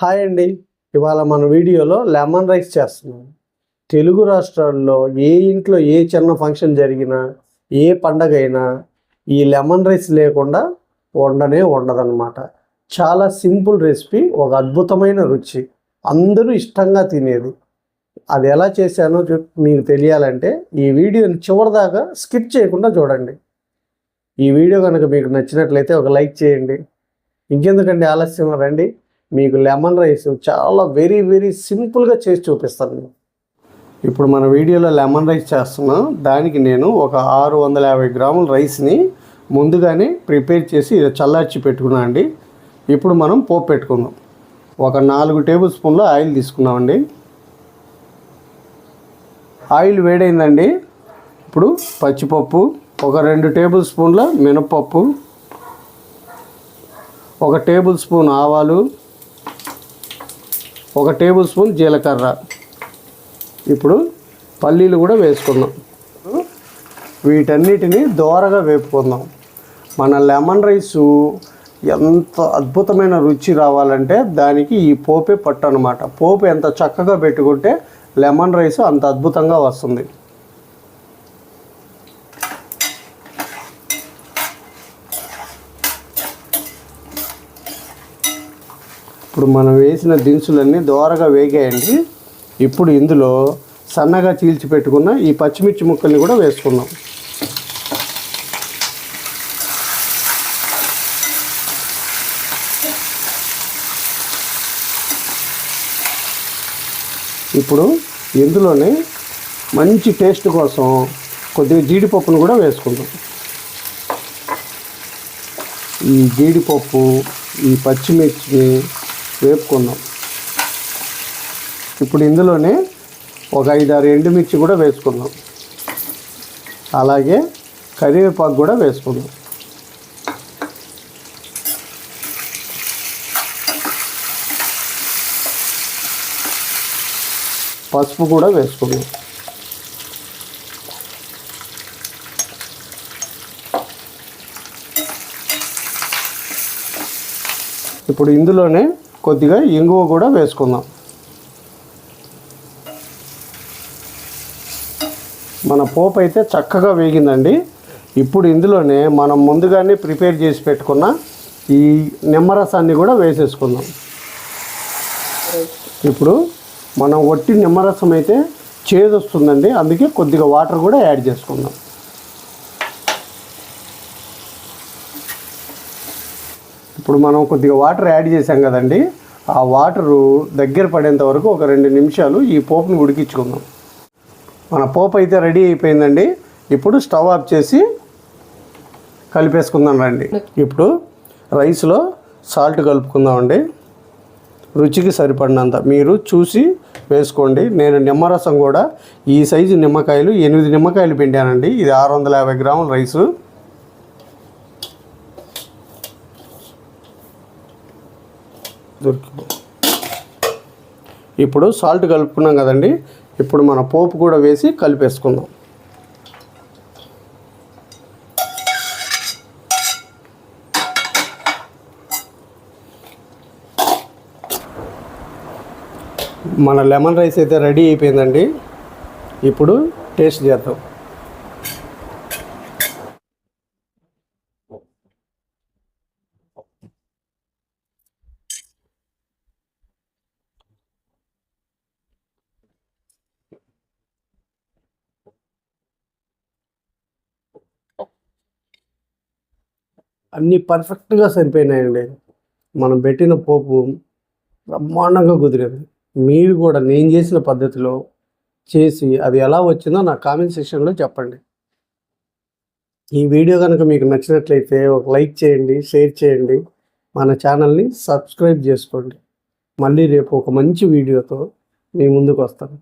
Hi అండి. ఇవాళ మన వీడియోలో లెమన్ రైస్ చేస్తున్నాం. తెలుగు రాష్ట్రాల్లో ఏ ఇంట్లో ఏ చిన్న ఫంక్షన్ జరిగినా ఏ పండగ అయినా ఈ లెమన్ రైస్ లేకుండా వండనే ఉండదన్నమాట చాలా సింపుల్ రెసిపీ ఒక అద్భుతమైన రుచి. అందరూ ఇష్టంగా తినేది. అది ఎలా చేశానో మీకు తెలియాలంటే ఈ వీడియోని చివరిదాకా స్కిప్ చేయకుండా చూడండి. ఈ వీడియో కనుక మీకు నచ్చినట్లయితే ఒక లైక్ చేయండి. ఇంకెందుకండి ఆలస్యం రండి. మీకు లెమన్ రైస్ చాలా వెరీ వెరీ సింపుల్గా చేసి చూపిస్తాను నేను. ఇప్పుడు మన వీడియోలో లెమన్ రైస్ చేస్తున్నాం. దానికి నేను ఒక ఆరు వందల యాభై గ్రాముల రైస్ని ముందుగానే ప్రిపేర్ చేసి చల్లార్చి పెట్టుకున్నాను అండి. ఇప్పుడు మనం పోపు పెట్టుకుందాం. ఒక నాలుగు టేబుల్ స్పూన్ల ఆయిల్ తీసుకున్నామండి. ఆయిల్ వేడైందండి. ఇప్పుడు పచ్చిపప్పు ఒక రెండు టేబుల్ స్పూన్ల మినపప్పు ఒక టేబుల్ స్పూన్ ఆవాలు ఒక టేబుల్ స్పూన్ జీలకర్ర. ఇప్పుడు పల్లీలు కూడా వేసుకుందాం. వీటన్నిటిని దోరగా వేపుకుందాం. మన లెమన్ రైసు ఎంత అద్భుతమైన రుచి రావాలంటే దానికి ఈ పోపే పట్టు అనమాట పోపు ఎంత చక్కగా పెట్టుకుంటే లెమన్ రైస్ అంత అద్భుతంగా వస్తుంది. ఇప్పుడు మనం వేసిన దినుసులన్నీ దోరగా వేగాయండి. ఇప్పుడు ఇందులో సన్నగా చీల్చి పెట్టుకున్న ఈ పచ్చిమిర్చి ముక్కల్ని కూడా వేసుకున్నాం ఇప్పుడు ఇందులోనే మంచి టేస్ట్ కోసం కొద్దిగా జీడిపప్పును కూడా వేసుకుందాం. ఈ జీడిపప్పు ఈ పచ్చిమిర్చిని వేపుకుందాం. ఇప్పుడు ఇందులోనే ఒక ఐదారు ఎండుమిర్చి కూడా వేసుకుందాం. అలాగే కరివేపాకు కూడా వేసుకుందాం. పసుపు కూడా వేసుకుందాం. ఇప్పుడు ఇందులోనే కొద్దిగా ఇంగువ కూడా వేసుకుందాం. మన పోపు అయితే చక్కగా వేగిందండి. ఇప్పుడు ఇందులోనే మనం ముందుగానే ప్రిపేర్ చేసి పెట్టుకున్న ఈ నిమ్మరసాన్ని కూడా వేసేసుకుందాం. ఇప్పుడు మనం వట్టి నిమ్మరసం అయితే చేదు వస్తుందండి అందుకే కొద్దిగా వాటర్ కూడా యాడ్ చేసుకుందాం. ఇప్పుడు మనం కొద్దిగా వాటర్ యాడ్ చేసాం కదండి ఆ వాటరు దగ్గర పడేంత వరకు ఒక రెండు నిమిషాలు ఈ పోపుని ఉడికించుకుందాం. మన పోపు అయితే రెడీ అయిపోయిందండి. ఇప్పుడు స్టవ్ ఆఫ్ చేసి కలిపేసుకుందాం రండి. ఇప్పుడు రైస్లో సాల్ట్ కలుపుకుందామండి. రుచికి సరిపడినంత. మీరు చూసి వేసుకోండి. నేను నిమ్మరసం కూడా ఈ సైజు నిమ్మకాయలు ఎనిమిది నిమ్మకాయలు పిండానండి. ఇది ఆరు వందల యాభై గ్రాముల రైసు. దొరికి ఇప్పుడు సాల్ట్ కలుపుకున్నాం కదండి. ఇప్పుడు మన పోపు కూడా వేసి కలిపేసుకుందాం. మన లెమన్ రైస్ అయితే రెడీ అయిపోయిందండి. ఇప్పుడు టేస్ట్ చేద్దాం. అన్నీ పర్ఫెక్ట్గా సరిపోయినాయండి. మనం పెట్టిన పోపు బ్రహ్మాండంగా కుదిరింది. మీరు కూడా నేను చేసిన పద్ధతిలో చేసి అది ఎలా వచ్చిందో నా కామెంట్ సెక్షన్లో చెప్పండి. ఈ వీడియో కనుక మీకు నచ్చినట్లయితే ఒక లైక్ చేయండి షేర్ చేయండి. మన ఛానల్ని సబ్స్క్రైబ్ చేసుకోండి. మళ్ళీ రేపు ఒక మంచి వీడియోతో మీ ముందుకు వస్తాను.